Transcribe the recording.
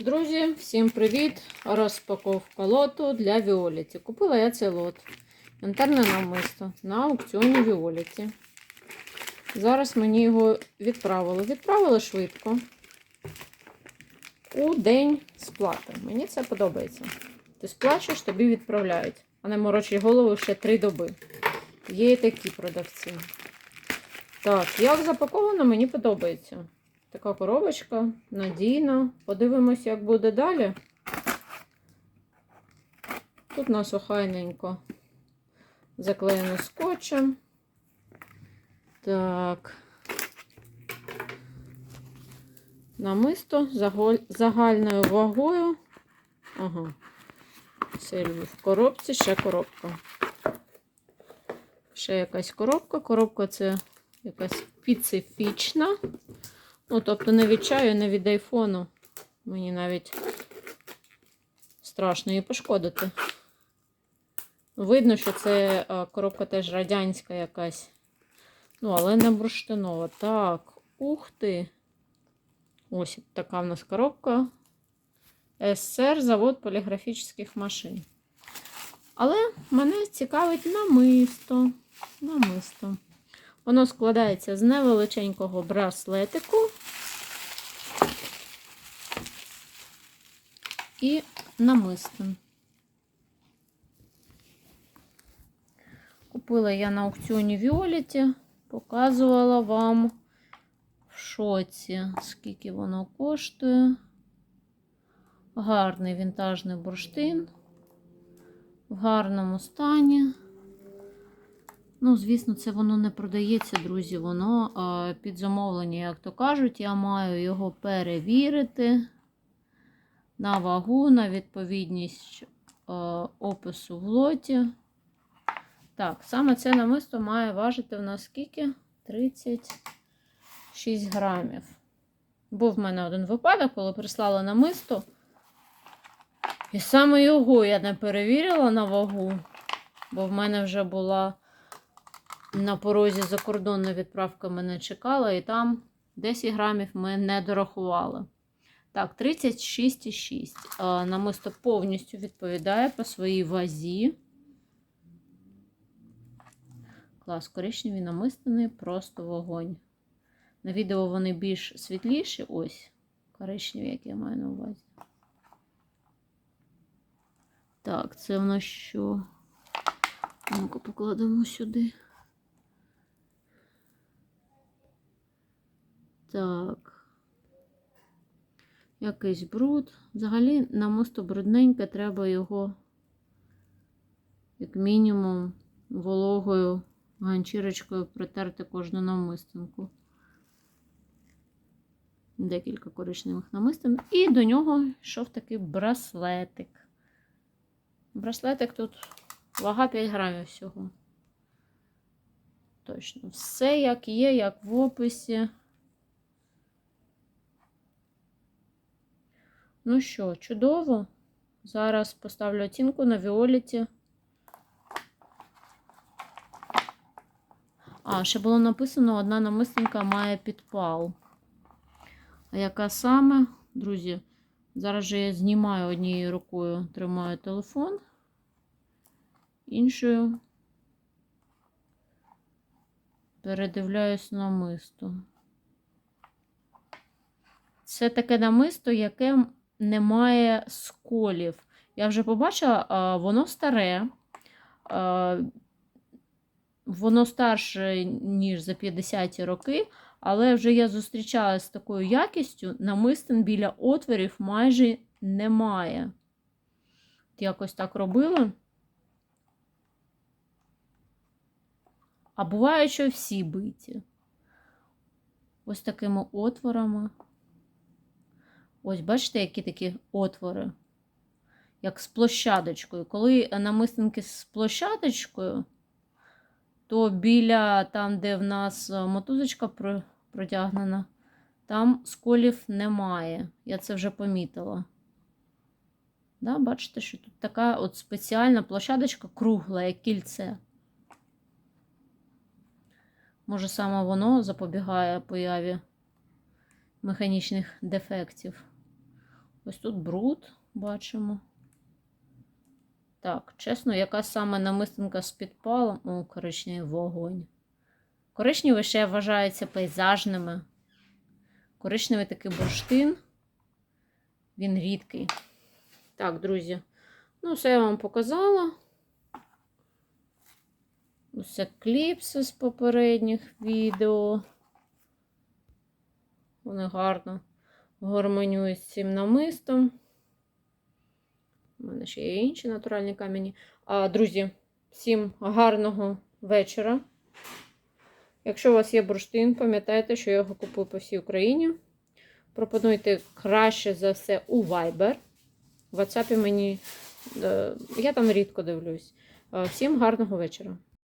Друзі, всім привіт! Розпаковка лоту для Віоліті. Купила я цей лот. Інтерне намисто на аукціоні Віоліті. Зараз мені його відправили. Відправили швидко. У день сплати. Мені це подобається. Ти сплачуєш, тобі відправляють, а не морочить голову ще три доби. Є і такі продавці. Так, як запаковано, мені подобається. Така коробочка надійна. Подивимось, як буде далі. Тут у нас охайненько заклеєно скотчем. Так. Намисто загальною вагою. Ага. Це в коробці, ще коробка. Ще якась коробка. Коробка це якась специфічна. Ну, тобто не від чаю, не від айфону. Мені навіть страшно її пошкодити. Видно, що це коробка теж радянська якась. Ну, але не бурштинова. Так, ух ти. Ось така в нас коробка. СССР, завод поліграфічних машин. Але мене цікавить намисто. Намисто. Воно складається з невеличенького браслетику і намистин. Купила я на аукціоні Віоліті, показувала вам в шоці, скільки воно коштує. Гарний вінтажний бурштин в гарному стані. Ну, звісно, це воно не продається, друзі. Воно а, під замовлення, як то кажуть, я маю його перевірити на вагу, на відповідність а, опису в лоті. Так, саме це намисто має важити в нас скільки? 36 грамів. Був в мене один випадок, коли прислала намисто. І саме його я не перевірила на вагу, бо в мене вже була на порозі закордонна відправка мене чекала, і там 10 грамів ми не дорахували. Так, 36,6. Намисто повністю відповідає по своїй вазі. Клас, коричневі намистини, просто вогонь. На відео вони більш світліші. Ось, коричневі, які я маю на увазі. Так, це в нас що? Ну-ка покладемо сюди. Так. Якийсь бруд. Взагалі, намисто брудненьке, треба його, як мінімум, вологою ганчірочкою притерти кожну намистинку. Декілька коричневих намистин. І до нього йшов такий браслетик. Браслетик тут вага 5 грамів всього. Точно. Все як є, як в описі. Ну що, чудово. Зараз поставлю оцінку на Віоліті. А, ще було написано, одна намистинка має підпал. А яка саме, друзі, зараз же я знімаю однією рукою, тримаю телефон, іншою передивляюсь намисто. Це таке намисто, яке не має сколів. Я вже побачила, воно старе, воно старше, ніж за 50 роки, але вже я зустрічалася з такою якістю, намистин біля отворів майже немає. Якось так робила. А буває, що всі биті. Ось такими отворами. Ось, бачите, які такі отвори, як з площадочкою. Коли намистинки з площадочкою, то біля там, де в нас мотузочка протягнена, там сколів немає. Я це вже помітила. Да, Бачите, що тут така от спеціальна площадочка кругла, як кільце. Може, саме воно запобігає появі механічних дефектів. Ось тут бруд бачимо. Так, чесно, яка саме намистинка з підпалом? О, коричневий вогонь. Коричневий ще вважається пейзажними. Коричневий такий бурштин. Він рідкий. Так, друзі. Ну, все я вам показала. Усе кліпси з попередніх відео. Вони гарно гармонюють з цим намистом. У мене ще є інші натуральні камені. А, друзі, всім гарного вечора. Якщо у вас є бурштин, пам'ятайте, що я його купую по всій Україні. Пропонуйте краще за все у Viber. В WhatsApp мені. е, Я там рідко дивлюсь. Е, Всім гарного вечора.